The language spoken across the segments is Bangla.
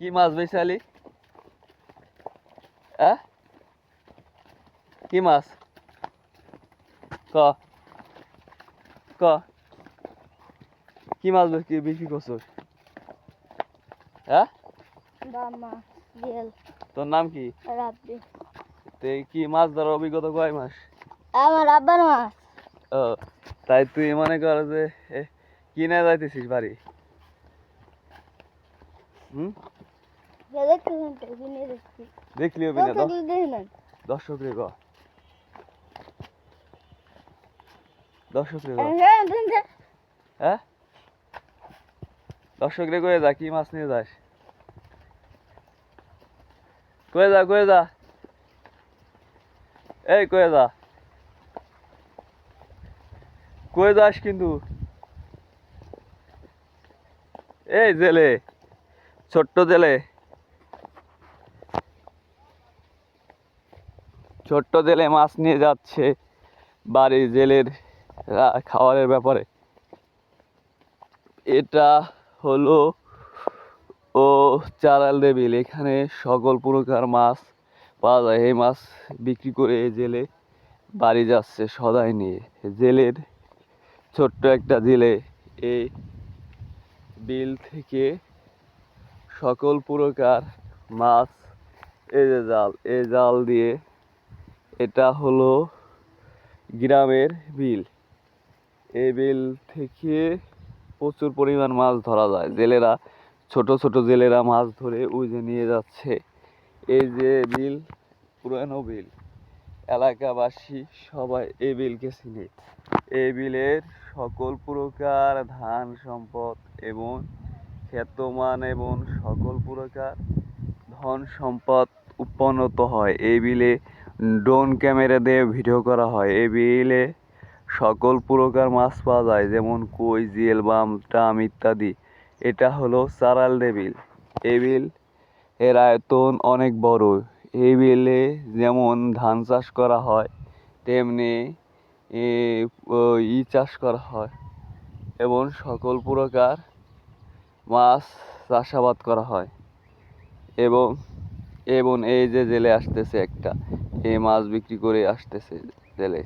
কি মাছ বেচালি হ্যাঁ? কি মাছ? ক। ক। কি মাছ বেশি বিক্রি করছ হ্যাঁ? তোর নাম কি? রাব্বি। কি মাছ ধরার অভিজ্ঞতা কয় মাস? আমার আব্বার মাছ। ও তাই তুই মনে কর যে কিনে যাইতেছিস বাড়ি? হুম যে দেখতেছেন তো কিনে দেখছি দেখলি হবে না দর্শক রে গ দর্শক রে হ্যাঁ দর্শক রে কয়ে যা কি মাছ নিয়ে যাস কয়ে যা কয়ে যা এই কয়ে যা কয়ে যাস কিন্তু এই জেলে ছোট্ট জেলে ছোট্ট জেলে মাছ নিয়ে যাচ্ছে বাড়ির জেলের খাবারের ব্যাপারে। এটা হলো ও চারাল দেবিল। এখানে সকল প্রকার মাছ পাওয়া যায়। এই মাছ বিক্রি করে জেলে বাড়ি যাচ্ছে সদাই নিয়ে। জেলের ছোট্ট একটা জেলে এই বিল থেকে সকল প্রকার মাছ এই যে জাল এই জাল দিয়ে এটা হলো গ্রামের বিল। এই বিল থেকে প্রচুর পরিমাণ মাছ ধরা যায়। জেলেরা, ছোট ছোট জেলেরা মাছ ধরে ওই যে নিয়ে যাচ্ছে। এই যে বিল, পুরানো বিল। এলাকাবাসী সবাই এই বিলকে চিনে। এই বিলের সকল প্রকার ধান সম্পদ এবং খ্যাতমান এবং সকল প্রকার ধন সম্পদ উৎপন্নত হয়। এই বিলে ড্রোন ক্যামেরা দিয়ে ভিডিও করা হয়। এই বিলে সকল প্রকার মাছ পাওয়া যায়, যেমন কই জিয়েল বাম, ট্রাম ইত্যাদি। এটা হলো সারাল দে বিল এই বিল এর আয়তন অনেক বড়। এই বিলে যেমন ধান চাষ করা হয়, তেমনি ই চাষ করা হয় এবং সকল প্রকার মাছ চাষাবাদ করা হয় এবং এবং এই যে জেলে আসতেছে একটা এই মাছ বিক্রি করে আসতেছে জেলে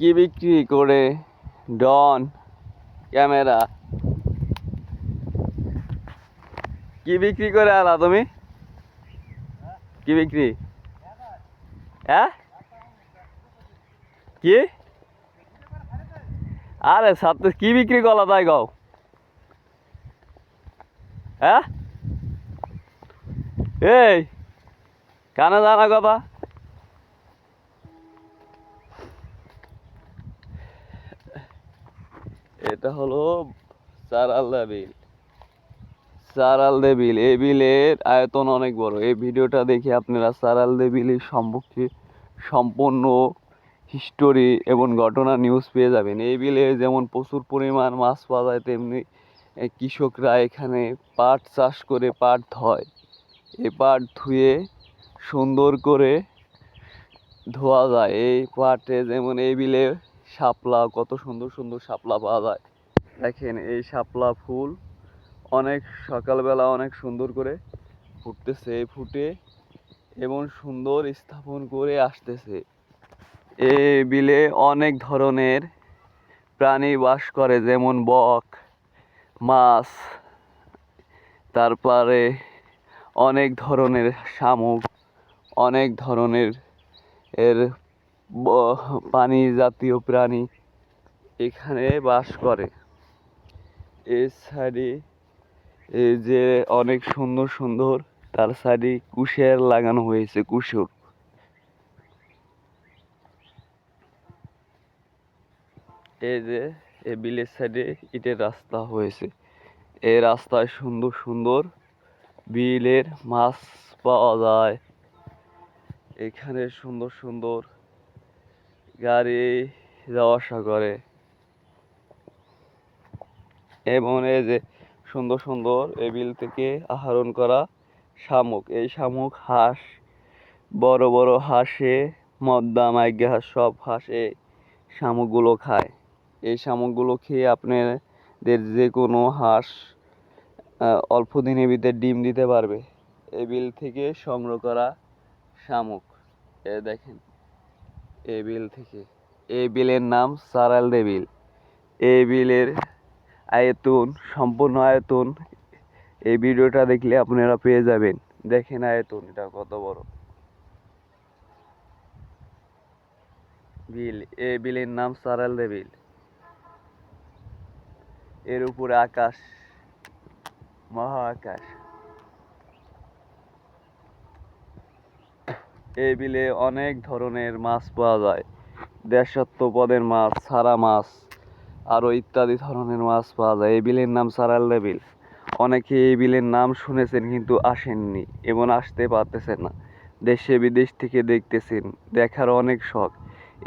কি বিক্রি করে? ডন ক্যামেরা। কি বিক্রি করে আলা তুমি? কি বিক্রি? হ্যাঁ? কি? আরে সাথে কি বিক্রি করলা তাই গাও হ্যাঁ? এই, কানে জানা কথা এটা হলো সারালদা বিল সারালদে বিল এই বিলের আয়তন অনেক বড়। এই ভিডিওটা দেখে আপনারা সারালদে বিলের সম্পর্কে সম্পূর্ণ হিস্টোরি এবং ঘটনা নিউজ পেয়ে যাবেন। এই বিলে যেমন প্রচুর পরিমাণ মাছ পাওয়া যায়, তেমনি কৃষকরা এখানে পাট চাষ করে পাট ধয়। এই পাট ধুয়ে সুন্দর করে ধোয়া যায়। এই পাটে যেমন এই বিলে শাপলা, কত সুন্দর সুন্দর শাপলা পাওয়া যায়। দেখেন এই শাপলা ফুল অনেক সকালবেলা অনেক সুন্দর করে ফুটতেছে ফুটে এবং সুন্দর স্থাপন করে আসতেছে। এই বিলে অনেক ধরনের প্রাণী বাস করে, যেমন বক, মাছ, তারপরে অনেক ধরনের শামুক, অনেক ধরনের এর পানি জাতীয় প্রাণী এখানে বাস করে। এই সাইডে যে অনেক সুন্দর সুন্দর, তার সাইডে কুশের লাগানো হয়েছে কুসুর এই যে এই বিলের সাইডে ইটের রাস্তা হয়েছে। এই রাস্তায় সুন্দর সুন্দর বিলের মাছ পাওয়া যায়। এখানে সুন্দর সুন্দর গাড়ি যাওয়া আসা করে। এবং এই যে সুন্দর সুন্দর এই বিল থেকে আহরণ করা শামুক। এই শামুক হাঁস, বড় বড় হাঁসে, মদ্দা মাইগে হাঁস, সব হাঁস শামুকগুলো খায়। এই শামুকগুলো খেয়ে আপনাদের যে কোনো হাঁস অল্প দিনের ভিতরে ডিম দিতে পারবে। এই বিল থেকে সংগ্রহ করা শামুক। এ দেখেন, এই বিল থেকে। এই বিলের নাম সারাল দে বিল। এই বিলের আয়তন, সম্পূর্ণ আয়তন এই ভিডিওটা দেখলে আপনারা পেয়ে যাবেন। দেখেন আয়তন, এটা কত বড়। বিল এ বিলের নাম সারাল দে বিল। এর উপরে আকাশ। মহা আকাশ এই বিলে অনেক ধরনের মাছ পাওয়া যায়। দেশাত্ম পদের মাছ, সারা মাছ আরও ইত্যাদি ধরনের মাছ পাওয়া যায়। এই বিলের নাম সারাল বিল অনেকে এই বিলের নাম শুনেছেন কিন্তু আসেননি এবং আসতে পারতেছেন না। দেশে বিদেশ থেকে দেখতেছেন, দেখার অনেক শখ।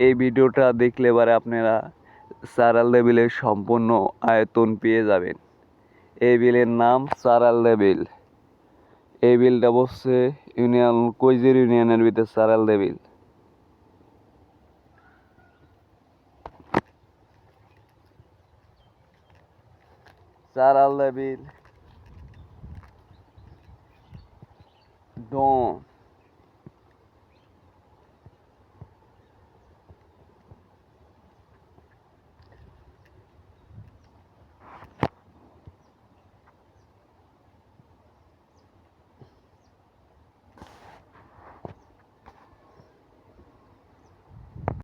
এই ভিডিওটা দেখলে এবারে আপনারা সারাল বিলের সম্পূর্ণ আয়তন পেয়ে যাবেন। এই বিলের নাম সারাল বিল। এই বিলটা বসছে ইউনিয়ন, কৈজির ইউনিয়নের ভিতরে সারাল বিল। সারাল বিল। ডন।